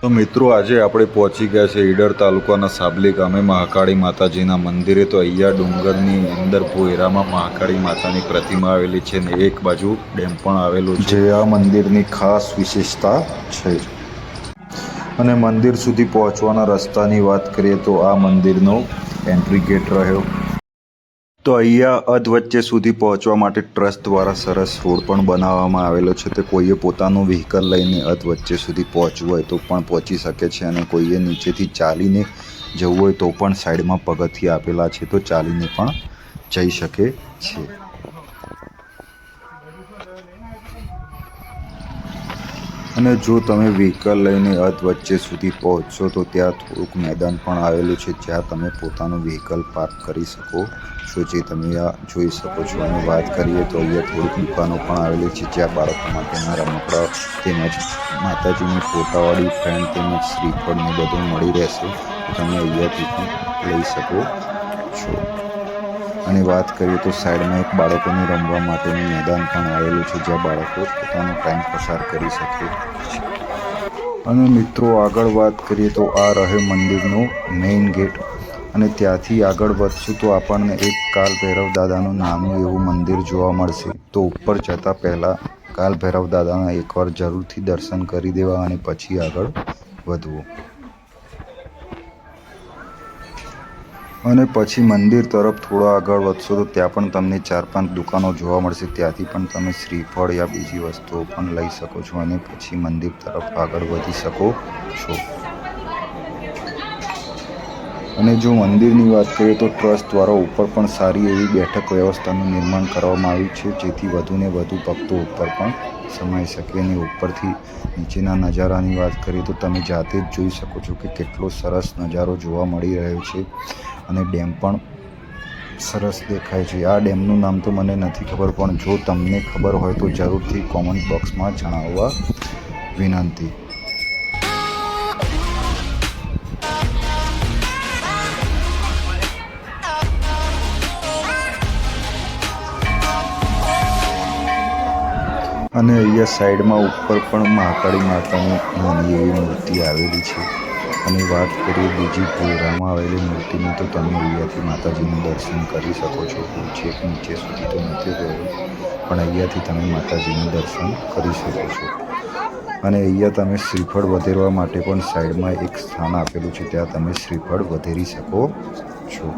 તો મિત્રો, આજે આપણે પહોંચી ગયા છે ઈડર તાલુકાના સાબલી ગામે મહાકાળી માતાજીના મંદિરે. તો અહીંયા ડુંગરની અંદર ભોયરામાં મહાકાળી માતાની પ્રતિમા આવેલી છે ને એક બાજુ ડેમ પણ આવેલું છે. જે આ મંદિરની ખાસ વિશેષતા છે. અને મંદિર સુધી પહોંચવાના રસ્તાની વાત કરીએ તો આ મંદિરનો એન્ટ્રી ગેટ રહ્યો. તો અહીંયા અધવચ્ચે સુધી પહોંચવા માટે ટ્રસ્ટ દ્વારા સરસ રોડ પણ બનાવવામાં આવેલો છે. તે કોઈએ પોતાનું વ્હીકલ લઈને અધવચ્ચે સુધી પહોંચવું હોય તો પણ પહોંચી શકે છે અને કોઈએ નીચેથી ચાલીને જવું હોય તો પણ સાઈડમાં પગથિયા આપેલા છે તો ચાલીને પણ જઈ શકે છે. અને જો તમે વ્હીકલ લઈને અધ વચ્ચે સુધી પહોંચશો, તો ત્યાં થોડુંક મેદાન પણ આવેલું છે, જ્યાં તમે પોતાનું વ્હીકલ પાર્ક કરી શકો છો, જે તમે આ જોઈ શકો છો. અને વાત કરીએ તો અહીંયા થોડીક દુકાનો પણ આવેલી છે, જ્યાં બાળકો માટેના રમકડા તેમજ માતાજીની ફોટાવાળી ફ્રેન્ડ તેમજ શ્રીફળને બધું મળી રહેશે. તમે અહીંયાથી પણ લઈ શકો છો. અને વાત કરીએ તો સાઈડમાં એક બાળકોને રમવા માટેનું મેદાન પણ આવેલું છે, જ્યાં બાળકો પોતાનો ટાઈમ પસાર કરી શકે અને મિત્રો, આગળ વાત કરીએ તો આ રહે મંદિરનો મેઇન ગેટ અને ત્યાંથી આગળ વધશું તો આપણને એક કાલ ભૈરવ દાદાનું નાનું એવું મંદિર જોવા મળશે. તો ઉપર જતાં પહેલાં કાલ ભૈરવ દાદાના એકવાર જરૂરથી દર્શન કરી દેવા અને પછી આગળ વધવું. અને પછી મંદિર તરફ થોડો આગળ વધશો તો ત્યાં પણ તમને ચાર પાંચ દુકાનો જોવા મળશે. ત્યાંથી પણ તમે શ્રીફળ યા બીજી વસ્તુઓ પણ લઈ શકો છો અને પછી મંદિર તરફ આગળ વધી શકો છો. અને જો મંદિરની વાત કરીએ તો ટ્રસ્ટ દ્વારા ઉપર પણ સારી એવી બેઠક વ્યવસ્થાનું નિર્માણ કરવામાં આવ્યું છે. જેથી વધુને વધુ ભક્તો ઉપર પણ સમાઈ શકે અને ઉપરથી નીચેના નજારાની વાત કરીએ તો તમે જાતે જ જોઈ શકો છો કે કેટલો સરસ નજારો જોવા મળી રહ્યો છે અને ડેમ પણ સરસ દેખાય છે. આ ડેમનું નામ તો મને નથી ખબર, પણ જો તમને ખબર હોય તો જરૂરથી કોમેન્ટ બોક્સમાં જણાવવા વિનંતી. અને અહીંયા સાઈડમાં ઉપર પણ મહાકાળી માતાની નાની એવી મૂર્તિ આવેલી છે. અને વાત કરીએ બીજી ભોરામાં આવેલી મૂર્તિની, તો તમે અહીંયાથી માતાજીનું દર્શન કરી શકો છો. હું છેક નીચે સુધી તો નથી ગયો, પણ અહીંયાથી તમે માતાજીનું દર્શન કરી શકો છો. અને અહીંયા તમે શ્રીફળ વધેરવા માટે પણ સાઈડમાં એક સ્થાન આપેલું છે, ત્યાં તમે શ્રીફળ વધેરી શકો છો.